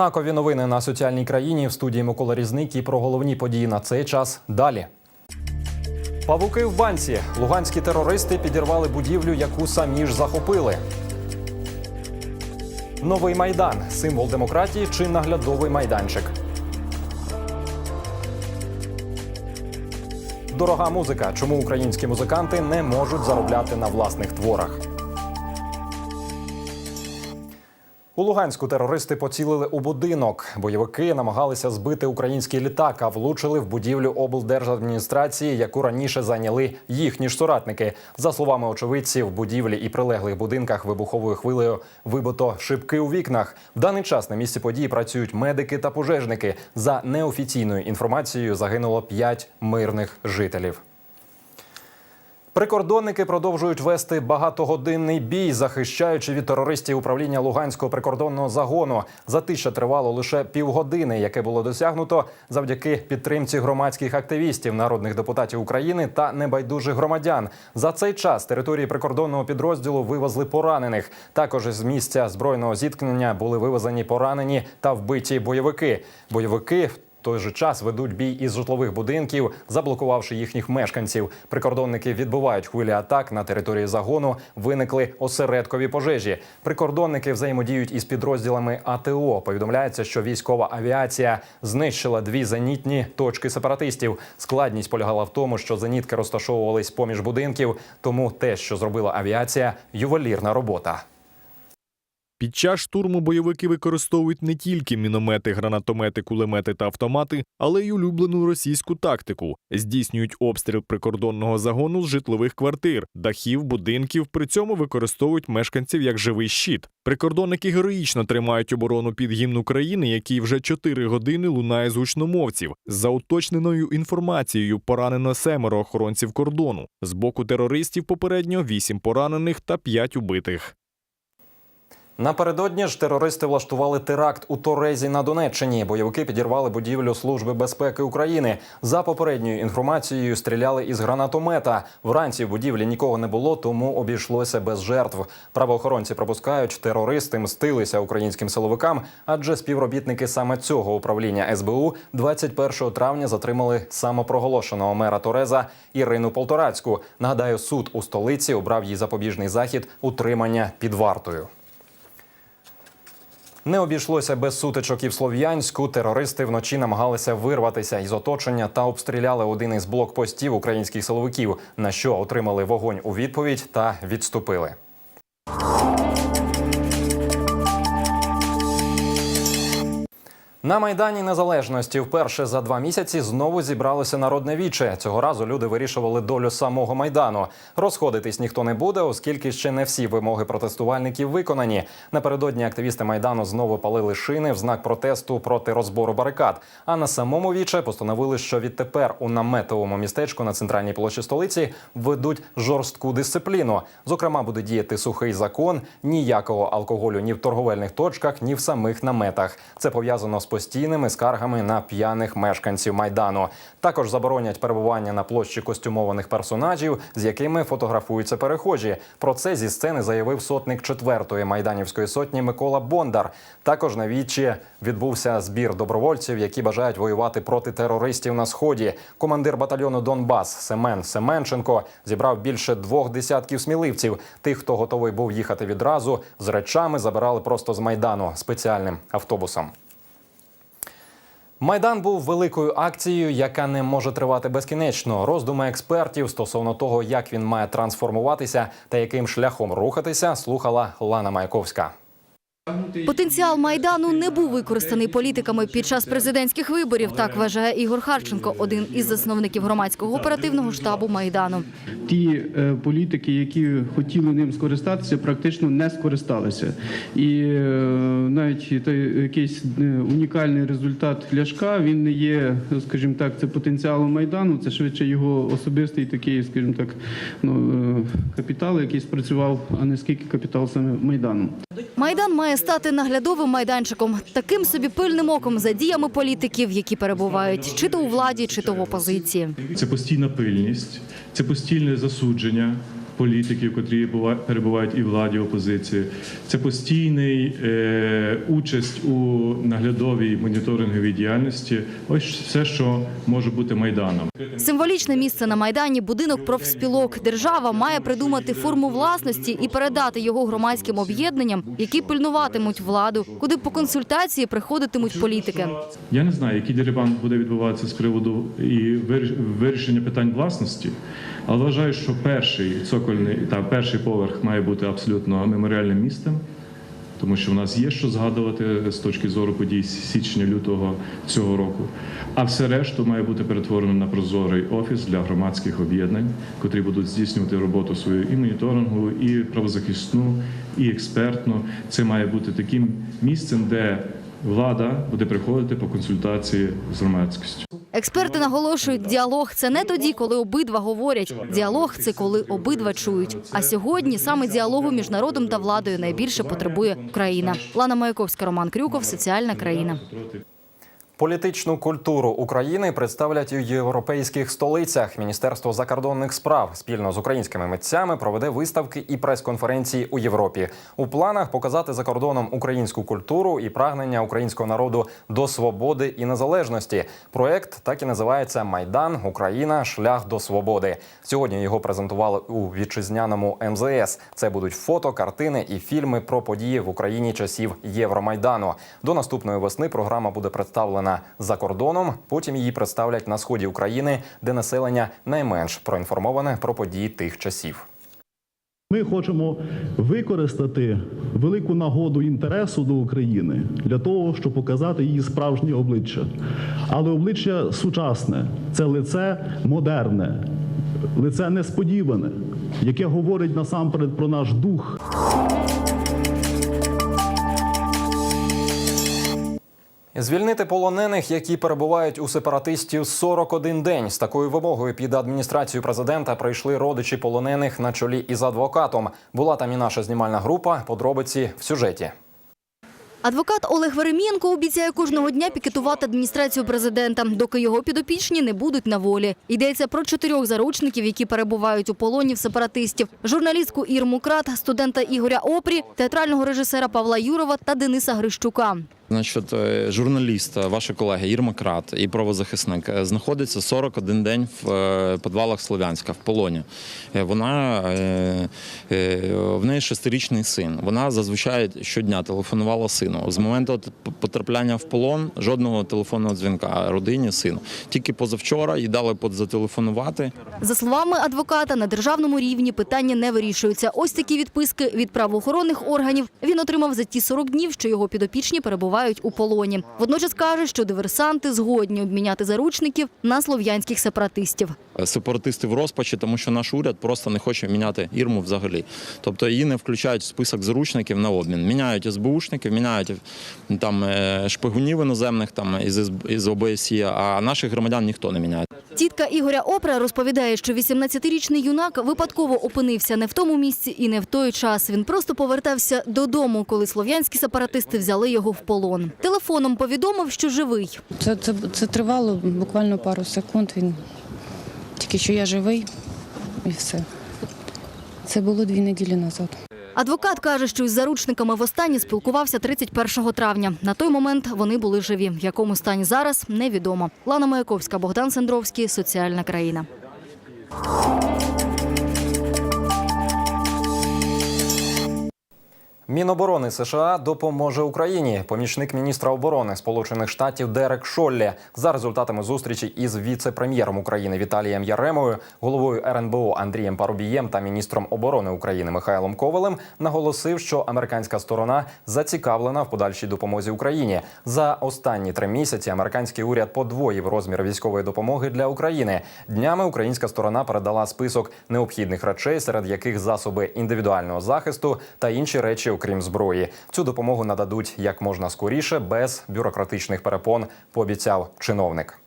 Знакові новини на соціальній країні в студії Микола Різник і про головні події на цей час далі. Павуки в банці. Луганські терористи підірвали будівлю, яку самі ж захопили. Новий майдан символ демократії чи наглядовий майданчик. Дорога музика. Чому українські музиканти не можуть заробляти на власних творах? У Луганську терористи поцілили у будинок. Бойовики намагалися збити український літак, а влучили в будівлю облдержадміністрації, яку раніше зайняли їхні ж соратники. За словами очевидців, будівлі і прилеглих будинках вибуховою хвилею вибито шибки у вікнах. В даний час на місці події працюють медики та пожежники. За неофіційною інформацією загинуло п'ять мирних жителів. Прикордонники продовжують вести багатогодинний бій, захищаючи від терористів управління Луганського прикордонного загону. Затища тривало лише півгодини, яке було досягнуто завдяки підтримці громадських активістів, народних депутатів України та небайдужих громадян. За цей час території прикордонного підрозділу вивезли поранених. Також з місця збройного зіткнення були вивезені поранені та вбиті бойовики. Бойовики той же час ведуть бій із житлових будинків, заблокувавши їхніх мешканців. Прикордонники відбувають хвилі атак на території загону. Виникли осередкові пожежі. Прикордонники взаємодіють із підрозділами АТО. Повідомляється, що військова авіація знищила дві зенітні точки сепаратистів. Складність полягала в тому, що зенітки розташовувались поміж будинків. Тому те, що зробила авіація, ювелірна робота. Під час штурму бойовики використовують не тільки міномети, гранатомети, кулемети та автомати, але й улюблену російську тактику. Здійснюють обстріл прикордонного загону з житлових квартир, дахів, будинків. При цьому використовують мешканців як живий щит. Прикордонники героїчно тримають оборону під гімн України, який вже 4 години лунає з гучномовців. За уточненою інформацією поранено семеро охоронців кордону. З боку терористів попередньо 8 поранених та 5 убитих. Напередодні ж терористи влаштували теракт у Торезі на Донеччині. Бойовики підірвали будівлю Служби безпеки України. За попередньою інформацією, стріляли із гранатомета. Вранці в будівлі нікого не було, тому обійшлося без жертв. Правоохоронці пропускають, терористи мстилися українським силовикам, адже співробітники саме цього управління СБУ 21 травня затримали самопроголошеного мера Тореза Ірину Полторацьку. Нагадаю, суд у столиці обрав їй запобіжний захід утримання під вартою. Не обійшлося без сутичок і в Слов'янську. Терористи вночі намагалися вирватися із оточення та обстріляли один із блокпостів українських силовиків, на що отримали вогонь у відповідь та відступили. На майдані незалежності вперше за два місяці знову зібралося народне віче. Цього разу люди вирішували долю самого майдану. Розходитись ніхто не буде, оскільки ще не всі вимоги протестувальників виконані. Напередодні активісти майдану знову палили шини в знак протесту проти розбору барикад. А на самому віче постановили, що відтепер у наметовому містечку на центральній площі столиці введуть жорстку дисципліну. Зокрема, буде діяти сухий закон, ніякого алкоголю ні в торговельних точках, ні в самих наметах. Це пов'язано з постійними скаргами на п'яних мешканців майдану. Також заборонять перебування на площі костюмованих персонажів, з якими фотографуються перехожі. Про це зі сцени заявив сотник четвертої майданівської сотні Микола Бондар. Також на вічі відбувся збір добровольців, які бажають воювати проти терористів на сході. Командир батальйону Донбас Семен Семенченко зібрав більше двох десятків сміливців. Тих, хто готовий був їхати відразу, з речами забирали просто з майдану спеціальним автобусом. Майдан був великою акцією, яка не може тривати безкінечно. Роздуми експертів стосовно того, як він має трансформуватися та яким шляхом рухатися, слухала Лана Маяковська. Потенціал майдану не був використаний політиками під час президентських виборів. Так вважає Ігор Харченко, один із засновників громадського оперативного штабу майдану. ті е, політики, які хотіли ним скористатися, практично не скористалися. І е, навіть той якийсь е, унікальний результат Ляшка він не є, скажімо так, це потенціалом майдану. Це швидше його особистий такий, скажімо так, ну е, капітал, який спрацював, а не скільки капітал саме майдану. Майдан має стати наглядовим майданчиком, таким собі пильним оком за діями політиків, які перебувають чи то у владі, чи то в опозиції. Це постійна пильність, це постійне засудження політиків, котрі бува- перебувають і владі, і опозиції. Це постійний е, участь у наглядовій моніторинговій діяльності. Ось все, що може бути майданом. Символічне місце на Майдані – будинок профспілок. Держава має придумати форму власності і передати його громадським об'єднанням, які пильнуватимуть владу, куди по консультації приходитимуть політики. Я не знаю, який дерибан буде відбуватися з приводу і вир- вирішення питань власності, але вважаю, що перший цокольний та перший поверх має бути абсолютно меморіальним місцем, тому що в нас є що згадувати з точки зору подій січня-лютого цього року. А все решту має бути перетворено на прозорий офіс для громадських об'єднань, котрі будуть здійснювати роботу свою і моніторингову, і правозахисну, і експертну. Це має бути таким місцем, де влада буде приходити по консультації з громадськістю. Експерти наголошують, діалог – це не тоді, коли обидва говорять. Діалог – це коли обидва чують. А сьогодні саме діалогу між народом та владою найбільше потребує Україна. Лана Маяковська, Роман Крюков, «Соціальна країна». Політичну культуру України представлять у європейських столицях. Міністерство закордонних справ спільно з українськими митцями проведе виставки і прес-конференції у Європі. У планах показати за кордоном українську культуру і прагнення українського народу до свободи і незалежності. Проект так і називається Майдан Україна Шлях до свободи. Сьогодні його презентували у вітчизняному МЗС. Це будуть фото, картини і фільми про події в Україні часів Євромайдану. До наступної весни програма буде представлена за кордоном. Потім її представлять на сході України, де населення найменш проінформоване про події тих часів. Ми хочемо використати велику нагоду інтересу до України для того, щоб показати її справжнє обличчя. Але обличчя сучасне це лице модерне, лице несподіване, яке говорить насамперед про наш дух. Звільнити полонених, які перебувають у сепаратистів 41 день. З такою вимогою під адміністрацію президента прийшли родичі полонених на чолі із адвокатом. Була там і наша знімальна група. Подробиці в сюжеті. Адвокат Олег Веремієнко обіцяє кожного дня пікетувати адміністрацію президента, доки його підопічні не будуть на волі. Йдеться про чотирьох заручників, які перебувають у полоні в сепаратистів: журналістку Ірму Крат, студента Ігоря Опрі, театрального режисера Павла Юрова та Дениса Грищука. Значить, е, журналіст, е, ваші колеги Ірма Крат і правозахисник е, знаходиться 41 день в підвалах Слов'янська в полоні. Вона в неї шестирічний син. Вона зазвичай щодня телефонувала сину. З моменту потрапляння в полон жодного телефонного дзвінка родині сину. Тільки позавчора їй дали зателефонувати. За словами адвоката, на державному рівні питання не вирішуються. Ось такі відписки від правоохоронних органів він отримав за ті 40 днів, що його підопічні перебувають у полоні. Водночас каже, що диверсанти згодні обміняти заручників на слов'янських сепаратистів. Е, Сепаратисти в розпачі, тому що наш уряд просто не хоче міняти Ірму взагалі. Тобто її не включають в список заручників на обмін. Міняють СБУшників, міняють там е, шпигунів іноземних там із із ОБСЄ, а наших громадян ніхто не міняє. Тітка Ігоря Опра розповідає, що 18-річний юнак випадково опинився не в тому місці і не в той час. Він просто повертався додому, коли слов'янські сепаратисти взяли його в полон. Телефоном повідомив, що живий. Це, це, це тривало буквально пару секунд. Він тільки що я живий і все. Це було дві неділі назад. Адвокат каже, що із заручниками востаннє спілкувався 31 травня. На той момент вони були живі. В якому стані зараз невідомо. Лана Маяковська, Богдан Сендровський, Соціальна країна. Міноборони США допоможе Україні. Помічник міністра оборони Сполучених Штатів Дерек Шоллі за результатами зустрічі із віце-прем'єром України Віталієм Яремою, головою РНБО Андрієм Парубієм та міністром оборони України Михайлом Ковалем наголосив, що американська сторона зацікавлена в подальшій допомозі Україні. За останні три місяці американський уряд подвоїв розмір військової допомоги для України. Днями українська сторона передала список необхідних речей, серед яких засоби індивідуального захисту та інші речі, окрім зброї. Цю допомогу нададуть як можна скоріше, без бюрократичних перепон, пообіцяв чиновник.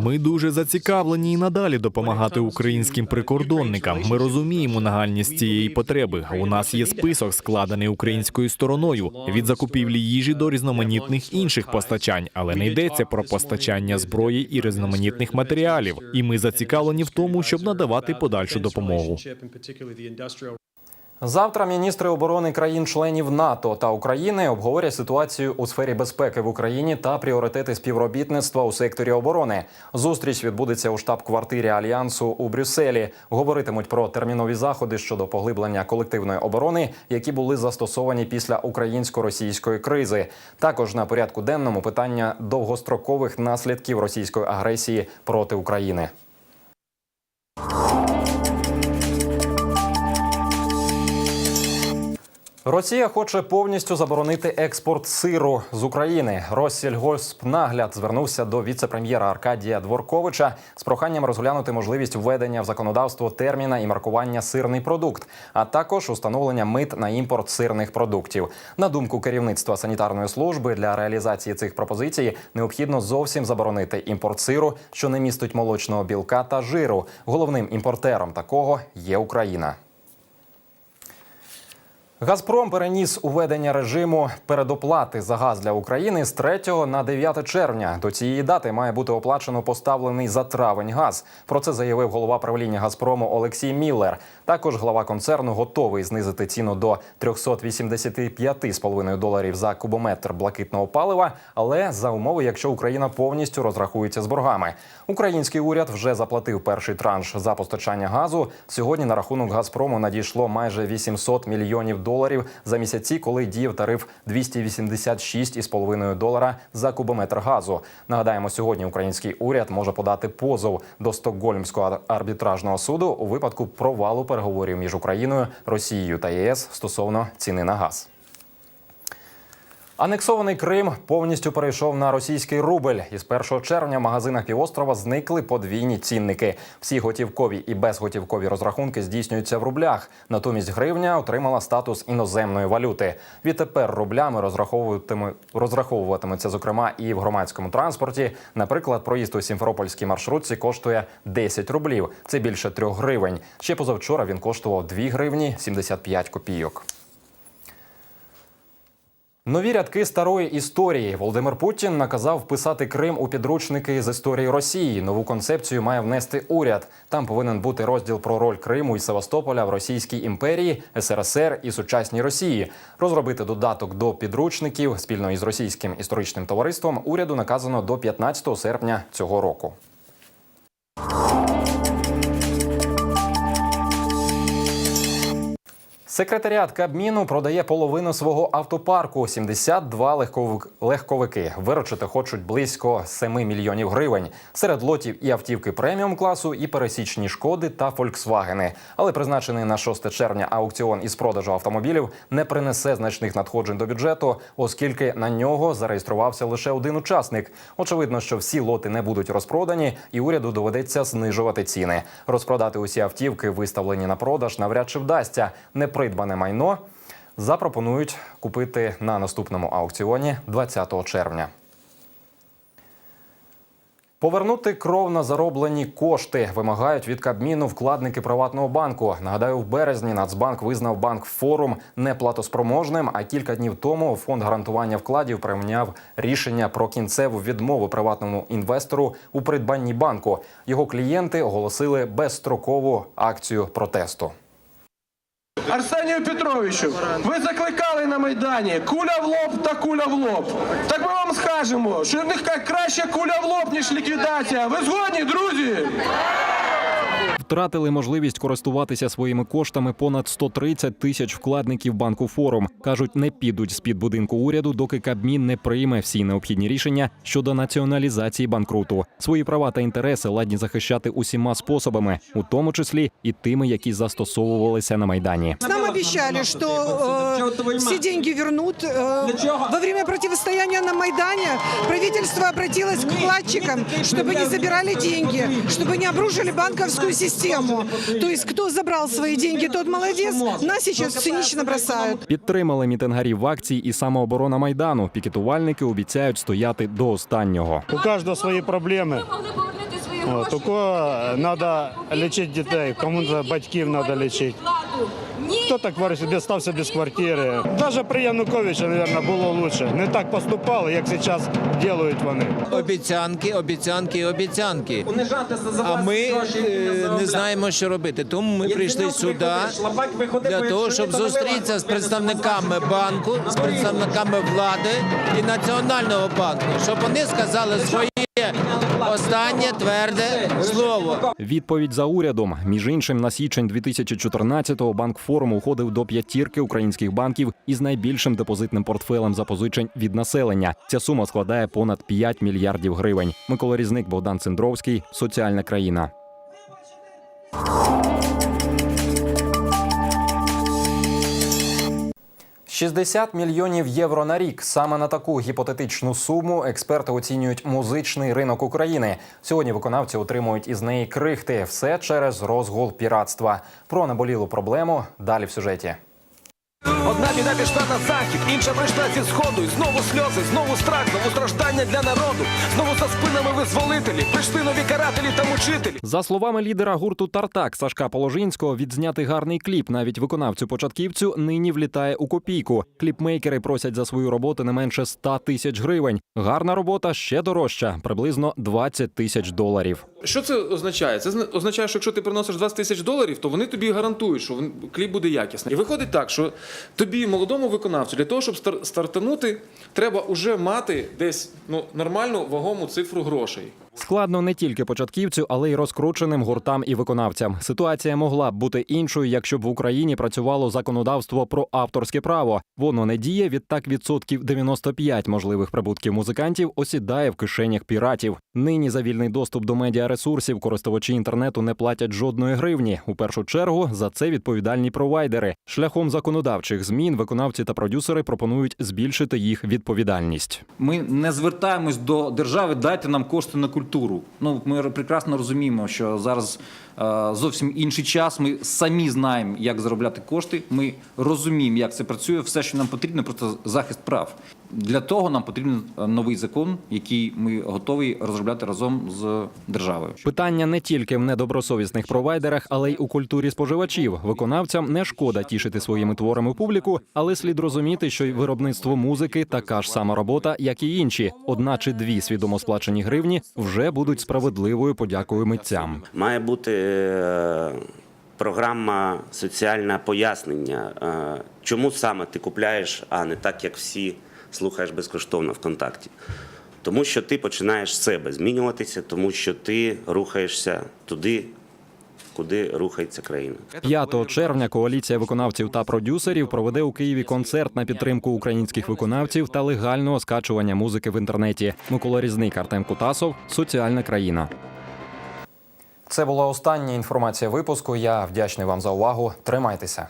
Ми дуже зацікавлені і надалі допомагати українським прикордонникам. Ми розуміємо нагальність цієї потреби. У нас є список, складений українською стороною від закупівлі їжі до різноманітних інших постачань, але не йдеться про постачання зброї і різноманітних матеріалів. І ми зацікавлені в тому, щоб надавати подальшу допомогу. Завтра міністри оборони країн-членів НАТО та України обговорять ситуацію у сфері безпеки в Україні та пріоритети співробітництва у секторі оборони. Зустріч відбудеться у штаб-квартирі альянсу у Брюсселі. Говоритимуть про термінові заходи щодо поглиблення колективної оборони, які були застосовані після українсько-російської кризи. Також на порядку денному питання довгострокових наслідків російської агресії проти України. Росія хоче повністю заборонити експорт сиру з України. Россільгоспнагляд звернувся до віце-прем'єра Аркадія Дворковича з проханням розглянути можливість введення в законодавство терміна і маркування сирний продукт, а також установлення мит на імпорт сирних продуктів. На думку керівництва санітарної служби для реалізації цих пропозицій необхідно зовсім заборонити імпорт сиру, що не містить молочного білка та жиру. Головним імпортером такого є Україна. Газпром переніс уведення режиму передоплати за газ для України з 3 на 9 червня. До цієї дати має бути оплачено поставлений за травень газ. Про це заявив голова правління Газпрому Олексій Міллер. Також глава концерну готовий знизити ціну до 385,5 доларів за кубометр блакитного палива, але за умови, якщо Україна повністю розрахується з боргами. Український уряд вже заплатив перший транш за постачання газу. Сьогодні на рахунок Газпрому надійшло майже 800 мільйонів доларів за місяці, коли діяв тариф 286,5 долара за кубометр газу. Нагадаємо, сьогодні український уряд може подати позов до Стокгольмського арбітражного суду у випадку провалу переговорів між Україною, Росією та ЄС стосовно ціни на газ. Анексований Крим повністю перейшов на російський рубль. Із 1 червня в магазинах півострова зникли подвійні цінники. Всі готівкові і безготівкові розрахунки здійснюються в рублях. Натомість гривня отримала статус іноземної валюти. Відтепер рублями розраховуватиме- розраховуватимуться, зокрема, і в громадському транспорті. Наприклад, проїзд у Сімферопольській маршрутці коштує 10 рублів. Це більше 3 гривень. Ще позавчора він коштував 2 гривні 75 копійок. Нові рядки старої історії Володимир Путін наказав вписати Крим у підручники з історії Росії. Нову концепцію має внести уряд. Там повинен бути розділ про роль Криму і Севастополя в Російській імперії, СРСР і сучасній Росії. Розробити додаток до підручників спільно із російським історичним товариством уряду наказано до 15 серпня цього року. Секретаріат Кабміну продає половину свого автопарку 72 легковик- легковики. Виручити хочуть близько 7 мільйонів гривень. Серед лотів і автівки преміум класу, і пересічні шкоди та фольксвагени. Але призначений на 6 червня аукціон із продажу автомобілів не принесе значних надходжень до бюджету, оскільки на нього зареєструвався лише один учасник. Очевидно, що всі лоти не будуть розпродані, і уряду доведеться знижувати ціни. Розпродати усі автівки, виставлені на продаж, навряд чи вдасться. Непридбане майно запропонують купити на наступному аукціоні 20 червня. Повернути кров на зароблені кошти вимагають від Кабміну вкладники приватного банку. Нагадаю, в березні Нацбанк визнав банк форум неплатоспроможним. А кілька днів тому фонд гарантування вкладів прийняв рішення про кінцеву відмову приватному інвестору у придбанні банку. Його клієнти оголосили безстрокову акцію протесту. Арсенію Петровичу, ви закликали на Майдані куля в лоб та куля в лоб. Так ми вам скажемо, що нехай краще куля в лоб, ніж ліквідація. Ви згодні, друзі? Втратили можливість користуватися своїми коштами понад 130 тисяч вкладників банку форум. кажуть, не підуть з під будинку уряду, доки Кабмін не прийме всі необхідні рішення щодо націоналізації банкруту. Свої права та інтереси ладні захищати усіма способами, у тому числі і тими, які застосовувалися на майдані. З нами пообещали, что э, все деньги вернут. Э, во время противостояния на Майдане правительство обратилось к вкладчикам, чтобы не забирали деньги, чтобы не обрушили банковскую систему. То есть кто забрал свои деньги, тот молодец. Нас сейчас цинично бросают. Підтримали мітингарів в акції і самооборона майдану. Пікетувальники обіцяють стояти до останнього. У кожного свої проблеми. У кого треба лічити дітей, кому-то батьків треба лічити. Хто так вирішив, стався без квартири. Навіть при Януковича, мабуть, було краще. Не так поступали, як зараз роблять вони. Обіцянки, обіцянки, і обіцянки. А ми е, не знаємо, що робити. Тому ми прийшли сюди для того, щоб зустрітися з представниками банку, з представниками влади і національного банку, щоб вони сказали своє останнє тверде слово. Відповідь за урядом. Між іншим, на січень 2014-го банк форум уходив до п'ятірки українських банків із найбільшим депозитним портфелем запозичень від населення. Ця сума складає понад 5 мільярдів гривень. Микола Різник, Богдан Цендровський, соціальна країна. – 60 мільйонів євро на рік. Саме на таку гіпотетичну суму експерти оцінюють музичний ринок України. Сьогодні виконавці отримують із неї крихти. Все через розгул піратства. Про наболілу проблему далі в сюжеті. Одна біда пішла на захід, інша прийшла зі сходу. І знову сльози, знову страх, знову страждання для народу. Знову за спинами визволителі. Прийшли нові карателі та мучителі. За словами лідера гурту Тартак Сашка Положинського, відзняти гарний кліп навіть виконавцю початківцю нині влітає у копійку. Кліпмейкери просять за свою роботу не менше 100 тисяч гривень. Гарна робота ще дорожча, приблизно 20 тисяч доларів. Що це означає? Це зна- означає, що якщо ти приносиш 20 тисяч доларів, то вони тобі гарантують, що кліп буде якісний. І виходить так, що тобі, молодому виконавцю, для того, щоб стартанути, треба вже мати десь ну, нормальну вагому цифру грошей. Складно не тільки початківцю, але й розкрученим гуртам і виконавцям. Ситуація могла б бути іншою, якщо б в Україні працювало законодавство про авторське право. Воно не діє. Відтак відсотків 95 можливих прибутків музикантів осідає в кишенях піратів. Нині за вільний доступ до медіаресурсів користувачі інтернету не платять жодної гривні. У першу чергу за це відповідальні провайдери. Шляхом законодавчих змін виконавці та продюсери пропонують збільшити їх відповідальність. Ми не звертаємось до держави, дайте нам кошти на культуру. Ну ми прекрасно розуміємо, що зараз е, зовсім інший час. Ми самі знаємо, як заробляти кошти. Ми розуміємо, як це працює. Все, що нам потрібно, просто захист прав. Для того нам потрібен е, новий закон, який ми готові розробляти разом з державою. Питання не тільки в недобросовісних провайдерах, але й у культурі споживачів. Виконавцям не шкода тішити своїми творами публіку, але слід розуміти, що й виробництво музики така ж сама робота, як і інші. Одна чи дві свідомо сплачені гривні вже будуть справедливою подякою митцям. Має бути е, програма соціальне пояснення, е, чому саме ти купляєш, а не так, як всі слухаєш безкоштовно ВКонтакті. Тому що ти починаєш себе змінюватися, тому що ти рухаєшся туди, куди рухається країна. 5 червня коаліція виконавців та продюсерів проведе у Києві концерт на підтримку українських виконавців та легального скачування музики в інтернеті. Микола Різник, Артем Кутасов, соціальна країна. Це була остання інформація випуску. Я вдячний вам за увагу. Тримайтеся.